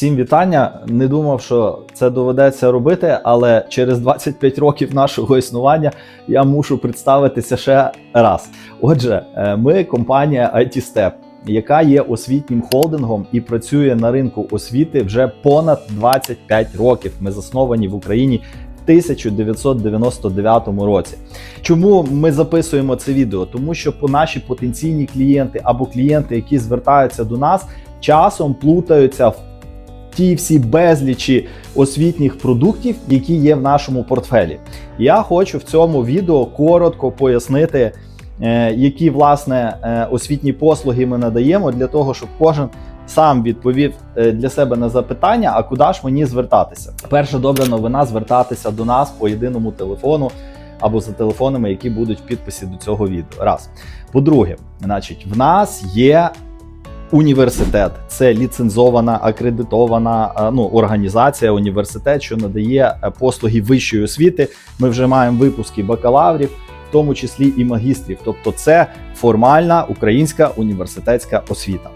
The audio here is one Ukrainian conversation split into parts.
Всім вітання. Не думав, що це доведеться робити, але через 25 років нашого існування я мушу представитися ще раз. Отже, е, ми компанія IT Step, яка є освітнім холдингом і працює на ринку освіти вже понад 25 років. Ми засновані в Україні. в 1999 році. Чому ми записуємо це відео? Тому що по наші потенційні клієнти або клієнти, які звертаються до нас, часом плутаються в ті всі безлічі освітніх продуктів, які є в нашому портфелі. Я хочу в цьому відео коротко пояснити, е, які власне е, освітні послуги ми надаємо для того, щоб кожен сам відповів е, для себе на запитання, а куди ж мені звертатися. Перша добра новина звертатися до нас по єдиному телефону. Або за телефонами, які будуть в підписі до цього відео. Раз. По-друге, значить, в нас є університет. Це ліцензована, акредитована е, ну, організація, університет, що надає е, послуги вищої освіти. Ми вже маємо випуски бакалаврів, в тому числі і магістрів. Тобто, це формальна українська університетська освіта.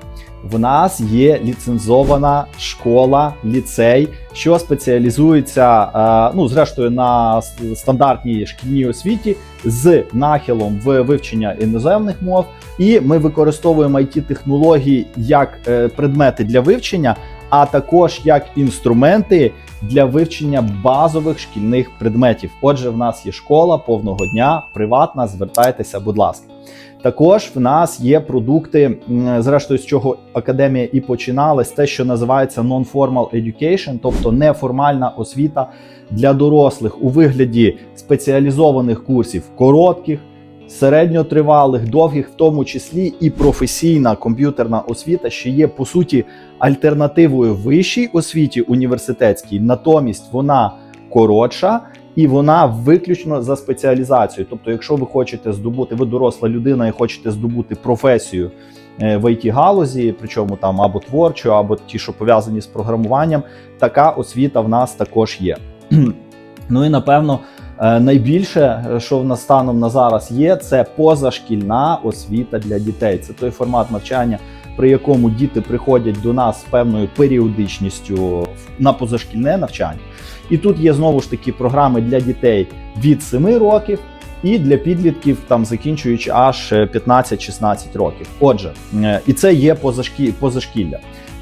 В нас є ліцензована школа, ліцей, що спеціалізується, е, ну зрештою, на стандартній шкільній освіті з нахилом в вивчення іноземних мов. І ми використовуємо it технології як е, предмети для вивчення, а також як інструменти для вивчення базових шкільних предметів. Отже, в нас є школа повного дня, приватна. Звертайтеся, будь ласка. Також в нас є продукти, зрештою, з чого академія і починалась, те, що називається non-formal education, тобто неформальна освіта для дорослих у вигляді спеціалізованих курсів коротких, середньотривалих, довгих, в тому числі і професійна комп'ютерна освіта, що є по суті альтернативою вищій освіті університетській, натомість вона коротша. І вона виключно за спеціалізацією. Тобто, якщо ви хочете здобути, ви доросла людина і хочете здобути професію е, в it галузі, причому там або творчу, або ті, що пов'язані з програмуванням, така освіта в нас також є. Ну і напевно, найбільше, е, що в нас станом на зараз є, це позашкільна освіта для дітей. Це той формат навчання, при якому діти приходять до нас з певною періодичністю на позашкільне навчання. І тут є знову ж таки програми для дітей від 7 років і для підлітків, там закінчуючи аж е, 15-16 років. Отже, е, і це є позашкі... позашкілля.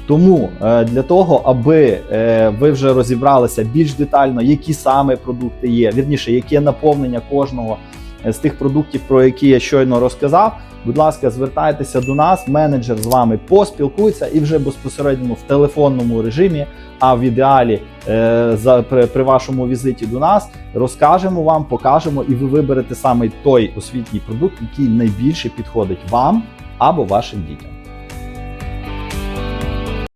Тому е, для того, аби е, ви вже розібралися більш детально, які саме продукти є, вірніше, яке наповнення кожного е, з тих продуктів, про які я щойно розказав. Будь ласка, звертайтеся до нас, менеджер з вами поспілкується і вже безпосередньо в телефонному режимі, а в ідеалі за при вашому візиті до нас розкажемо вам, покажемо, і ви виберете саме той освітній продукт, який найбільше підходить вам або вашим дітям.